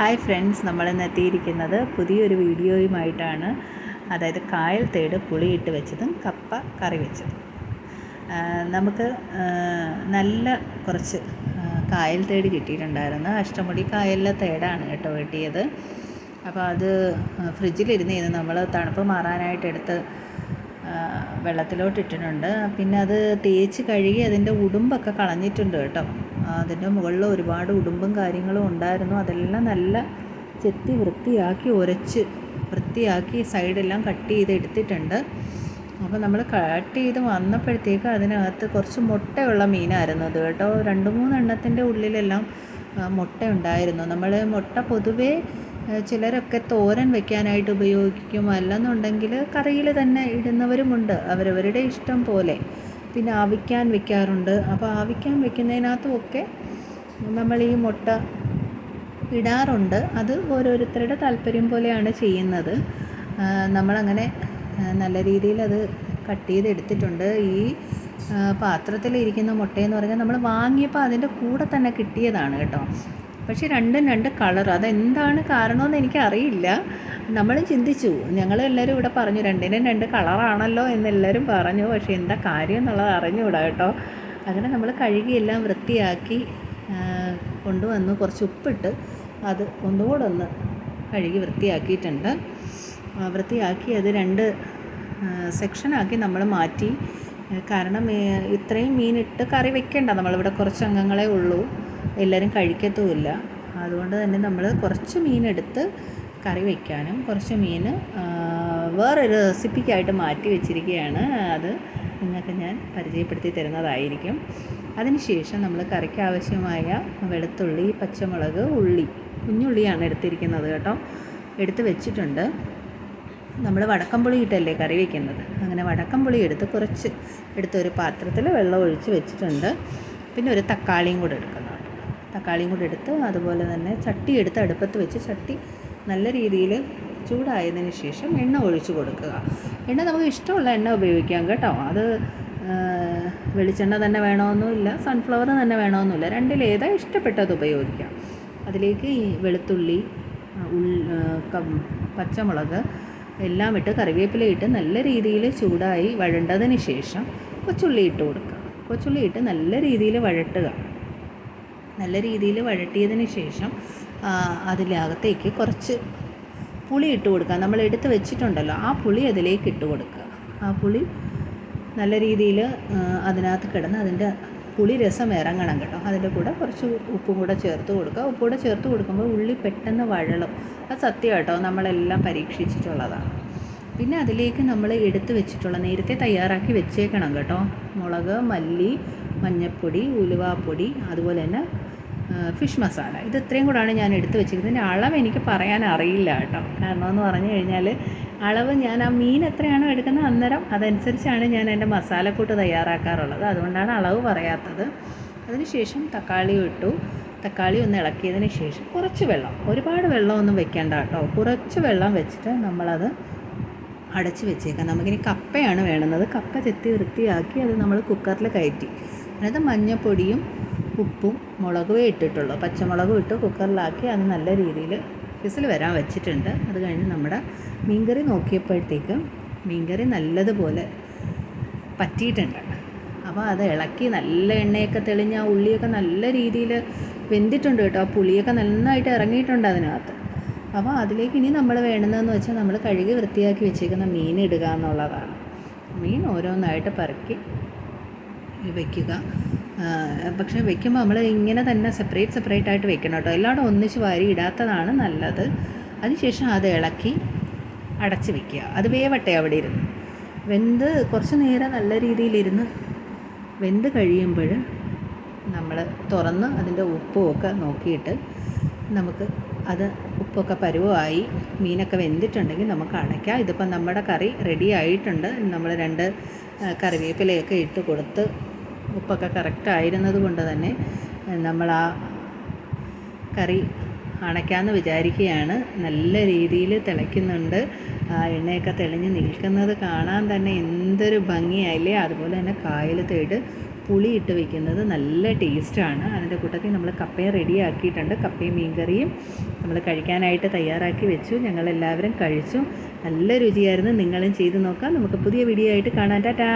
Hi friends നമ്മളിന്ന് എത്തിയിരിക്കുന്നത് പുതിയൊരു വീഡിയോയുമായിട്ടാണ്. അതായത് കായൽ തേട് പുളിയിട്ട് വെച്ചതും കപ്പ കറി വെച്ചതും. നമുക്ക് നല്ല കുറച്ച് കായൽ തേട് കിട്ടിയിട്ടുണ്ടായിരുന്നു. അഷ്ടമുടി കായലിലെ തേടാണ് കേട്ടോ കിട്ടിയത് അപ്പോൾ അത് ഫ്രിഡ്ജിലിരുന്ന് ഇരുന്ന് നമ്മൾ തണുപ്പ് മാറാനായിട്ട് എടുത്ത് വെള്ളത്തിലോട്ട് ഇട്ടിട്ടുണ്ട്. പിന്നെ അത് തേച്ച് കഴുകി അതിന്റെ ഉടുമ്പൊക്കെ കളഞ്ഞിട്ടുണ്ട് കേട്ടോ. അതിന്റെ മുകളിൽ ഒരുപാട് ഉടുമ്പും കാര്യങ്ങളും ഉണ്ടായിരുന്നു. അതെല്ലാം നല്ല ചെത്തി വൃത്തിയാക്കി ഉരച്ച് വൃത്തിയാക്കി സൈഡെല്ലാം കട്ട് ചെയ്ത് എടുത്തിട്ടുണ്ട്. അപ്പോൾ നമ്മൾ കട്ട് ചെയ്ത് വന്നപ്പോഴത്തേക്ക് അതിനകത്ത് കുറച്ച് മുട്ടയുള്ള മീനായിരുന്നു അത് കേട്ടോ. രണ്ട് മൂന്നെണ്ണത്തിന്റെ ഉള്ളിലെല്ലാം മുട്ട ഉണ്ടായിരുന്നു നമ്മൾ മുട്ട പൊതുവേ ചിലരൊക്കെ തോരൻ വെക്കാനായിട്ട് ഉപയോഗിക്കും. അല്ലെന്നുണ്ടെങ്കിൽ കറിയിൽ തന്നെ ഇടുന്നവരുമുണ്ട്. അവരവരുടെ ഇഷ്ടം പോലെ. പിന്നെ ആവിക്കാൻ വെക്കാറുണ്ട്. അപ്പോൾ ആവിക്കാൻ വെക്കുന്നതിനകത്തും ഒക്കെ നമ്മൾ ഈ മുട്ട ഇടാറുണ്ട്. അത് ഓരോരുത്തരുടെ താല്പര്യം പോലെയാണ് ചെയ്യുന്നത്. നമ്മളങ്ങനെ നല്ല രീതിയിൽ അത് കട്ട് ചെയ്തെടുത്തിട്ടുണ്ട്. ഈ പാത്രത്തിലിരിക്കുന്ന മുട്ടയെന്ന് പറഞ്ഞാൽ നമ്മൾ വാങ്ങിയപ്പോൾ അതിന്റെ കൂടെ തന്നെ കിട്ടിയതാണ് കേട്ടോ. പക്ഷേ രണ്ടും രണ്ട് കളർ. അതെന്താണ് കാരണമെന്ന് എനിക്കറിയില്ല. നമ്മൾ ചിന്തിച്ചു ഞങ്ങളെല്ലാവരും ഇവിടെ പറഞ്ഞു രണ്ടിനും രണ്ട് കളറാണല്ലോ എന്നെല്ലാവരും പറഞ്ഞു. പക്ഷേ എന്താ കാര്യം എന്നുള്ളത് അറിഞ്ഞുകൂടാ കേട്ടോ. അങ്ങനെ നമ്മൾ കഴുകിയെല്ലാം വൃത്തിയാക്കി കൊണ്ടുവന്ന്. കുറച്ച് ഉപ്പിട്ട് അത് ഒന്നുകൂടെ ഒന്ന് കഴുകി വൃത്തിയാക്കിയിട്ടുണ്ട്. വൃത്തിയാക്കി അത് രണ്ട് സെക്ഷനാക്കി നമ്മൾ മാറ്റി. കാരണം ഇത്രയും മീനിട്ട് കറി വെക്കേണ്ട. നമ്മളിവിടെ കുറച്ച് അംഗങ്ങളെ ഉള്ളൂ. എല്ലാവരും കഴിക്കത്തുമില്ല. അതുകൊണ്ട് തന്നെ നമ്മൾ കുറച്ച് മീനെടുത്ത് കറി വയ്ക്കാനും കുറച്ച് മീൻ വേറൊരു റെസിപ്പിക്കായിട്ട് മാറ്റി വെച്ചിരിക്കുകയാണ്. അത് നിങ്ങൾക്ക് ഞാൻ പരിചയപ്പെടുത്തി തരുന്നതായിരിക്കും. അതിനുശേഷം നമ്മൾ കറിക്ക് ആവശ്യമായ വെളുത്തുള്ളി പച്ചമുളക് ഉള്ളി കുഞ്ഞുള്ളിയാണ് എടുത്തിരിക്കുന്നത് കേട്ടോ. എടുത്ത് വെച്ചിട്ടുണ്ട്. നമ്മൾ വടക്കംപുളി ഇട്ടല്ലേ കറി വയ്ക്കുന്നത് അങ്ങനെ വടക്കംപുളി എടുത്ത് കുറച്ച് എടുത്ത് ഒരു പാത്രത്തിൽ വെള്ളം ഒഴിച്ച് വെച്ചിട്ടുണ്ട്. പിന്നെ ഒരു തക്കാളിയും കൂടെ എടുക്കുന്നുണ്ട്. തക്കാളിയും കൂടെ എടുത്ത് അതുപോലെ തന്നെ ചട്ടി എടുത്ത് അടുപ്പത്ത് വെച്ച് ചട്ടി നല്ല രീതിയിൽ ചൂടായതിന് ശേഷം എണ്ണ ഒഴിച്ച് കൊടുക്കുക. എണ്ണ നമുക്ക് ഇഷ്ടമുള്ള എണ്ണ ഉപയോഗിക്കാം കേട്ടോ. അത് വെളിച്ചെണ്ണ തന്നെ വേണമെന്നില്ല സൺഫ്ലവർ തന്നെ വേണമെന്നില്ല. രണ്ടിലേതാ ഇഷ്ടപ്പെട്ടത് ഉപയോഗിക്കാം. അതിലേക്ക് ഈ വെളുത്തുള്ളി പച്ചമുളക് എല്ലാം ഇട്ട് കറിവേപ്പില ഇട്ട് നല്ല രീതിയിൽ ചൂടായി വഴണ്ടതിന് ശേഷം കൊച്ചുള്ളി ഇട്ട് കൊടുക്കുക. കൊച്ചുള്ളി ഇട്ട് നല്ല രീതിയിൽ വഴട്ടുക. നല്ല രീതിയിൽ വഴട്ടിയതിന് ശേഷം ആ, അതിനകത്തേക്ക് കുറച്ച് പുളി ഇട്ട് കൊടുക്കുക. നമ്മൾ എടുത്ത് വെച്ചിട്ടുണ്ടല്ലോ ആ പുളി അതിലേക്ക് ഇട്ട് കൊടുക്കുക. ആ പുളി നല്ല രീതിയിൽ അതിനകത്ത് കിടന്ന് അതിന്റെ പുളി രസം ഇറങ്ങണം കേട്ടോ. അതിന്റെ കൂടെ കുറച്ച് ഉപ്പും കൂടെ ചേർത്ത് കൊടുക്കുക. ഉപ്പ് കൂടെ ചേർത്ത് കൊടുക്കുമ്പോൾ ഉള്ളി പെട്ടെന്ന് വഴളും. അത് സത്യം കേട്ടോ നമ്മളെല്ലാം പരീക്ഷിച്ചിട്ടുള്ളതാണ്. പിന്നെ അതിലേക്ക് നമ്മൾ എടുത്ത് വെച്ചിട്ടുള്ള നേരത്തെ തയ്യാറാക്കി വെച്ചേക്കണം കേട്ടോ. മുളക് മല്ലി മഞ്ഞൾപ്പൊടി ഉലുവാപ്പൊടി അതുപോലെ തന്നെ ഫിഷ് മസാല ഇത് ഇത്രയും കൂടാണ് ഞാൻ എടുത്തു വെച്ചിരിക്കുന്നത്. അളവ് എനിക്ക് പറയാൻ അറിയില്ല കേട്ടോ. കാരണം എന്ന് പറഞ്ഞു കഴിഞ്ഞാൽ അളവ് ഞാൻ ആ മീൻ എത്രയാണോ എടുക്കുന്നത് അന്നേരം അതനുസരിച്ചാണ് ഞാൻ എന്റെ മസാലക്കൂട്ട് തയ്യാറാക്കാറുള്ളത്. അതുകൊണ്ടാണ് അളവ് പറയാത്തത്. അതിനുശേഷം തക്കാളി ഇട്ടു. തക്കാളി ഒന്ന് ഇളക്കിയതിന് ശേഷം കുറച്ച് വെള്ളം. ഒരുപാട് വെള്ളമൊന്നും വെക്കേണ്ട കേട്ടോ. കുറച്ച് വെള്ളം വെച്ചിട്ട് നമ്മളത് അടച്ച് വെച്ചേക്കാം. നമുക്കിനി കപ്പയാണ് വേണ്ടുന്നത്. കപ്പ ചെത്തി വൃത്തിയാക്കി അത് നമ്മൾ കുക്കറിൽ കയറ്റി. അതായത് മഞ്ഞൾപ്പൊടിയും ഉപ്പും മുളകുമേ ഇട്ടിട്ടുള്ളൂ. പച്ചമുളകും ഇട്ട് കുക്കറിലാക്കി അത് നല്ല രീതിയിൽ വിസിൽ വരാൻ വെച്ചിട്ടുണ്ട്. അത് കഴിഞ്ഞ് നമ്മുടെ മീൻകറി നോക്കിയപ്പോഴത്തേക്കും മീൻകറി നല്ലതുപോലെ പറ്റിയിട്ടുണ്ട്. അപ്പോൾ അത് ഇളക്കി നല്ല എണ്ണയൊക്കെ തെളിഞ്ഞ് ആ ഉള്ളിയൊക്കെ നല്ല രീതിയിൽ വെന്തിട്ടുണ്ട് കേട്ടോ. ആ പുളിയൊക്കെ നന്നായിട്ട് ഇറങ്ങിയിട്ടുണ്ട് അതിനകത്ത്. അപ്പോൾ അതിലേക്ക് ഇനി നമ്മൾ വേണ്ടതെന്ന് വെച്ചാൽ നമ്മൾ കഴുകി വൃത്തിയാക്കി വെച്ചേക്കുന്ന മീൻ ഇടുക എന്നുള്ളതാണ്. മീൻ ഓരോന്നായിട്ട് പറക്കി വെക്കുക ആ, പക്ഷേ വെക്കുമ്പോൾ നമ്മൾ ഇങ്ങനെ തന്നെ സെപ്പറേറ്റ് സെപ്പറേറ്റ് ആയിട്ട് വെക്കണം കേട്ടോ. എല്ലായിടും ഒന്നിച്ച് വാരി ഇടാത്തതാണ് നല്ലത്. അതിനുശേഷം അത് ഇളക്കി അടച്ച് വെക്കുക. അത് വേവട്ടെ അവിടെ ഇരുന്ന്. വെന്ത് കുറച്ച് നേരം നല്ല രീതിയിലിരുന്ന് വെന്ത് കഴിയുമ്പോൾ നമ്മൾ തുറന്ന് അതിന്റെ ഉപ്പും ഒക്കെ നോക്കിയിട്ട് നമുക്ക് അത് ഉപ്പൊക്കെ പരുവമായി മീനൊക്കെ വെന്തിട്ടുണ്ടെങ്കിൽ നമുക്ക് അടയ്ക്കാം. ഇതിപ്പം നമ്മുടെ കറി റെഡി ആയിട്ടുണ്ട്. നമ്മൾ രണ്ട് കറിവേപ്പിലയൊക്കെ ഇട്ട് കൊടുത്ത് ഉപ്പൊക്കെ കറക്റ്റ് ആയിരുന്നത് കൊണ്ട് തന്നെ നമ്മൾ ആ കറി അണയ്ക്കാമെന്ന് വിചാരിക്കുകയാണ്. നല്ല രീതിയിൽ തിളയ്ക്കുന്നുണ്ട്. ആ എണ്ണയൊക്കെ തെളിഞ്ഞ് നിൽക്കുന്നത് കാണാൻ തന്നെ എന്തൊരു ഭംഗിയായില്ലേ? അതുപോലെ തന്നെ കായൽ തേട് പുളി ഇട്ട് വെക്കുന്നത് നല്ല ടേസ്റ്റാണ്. അതിന്റെ കൂട്ടത്തിൽ നമ്മൾ കപ്പയും റെഡിയാക്കിയിട്ടുണ്ട് കപ്പയും മീൻകറിയും നമ്മൾ കഴിക്കാനായിട്ട് തയ്യാറാക്കി വെച്ചു. ഞങ്ങളെല്ലാവരും കഴിച്ചു. നല്ല രുചിയായിരുന്നു. നിങ്ങളും ചെയ്ത് നോക്കാം. നമുക്ക് പുതിയ വീഡിയോ ആയിട്ട് കാണാൻ ടാറ്റാ!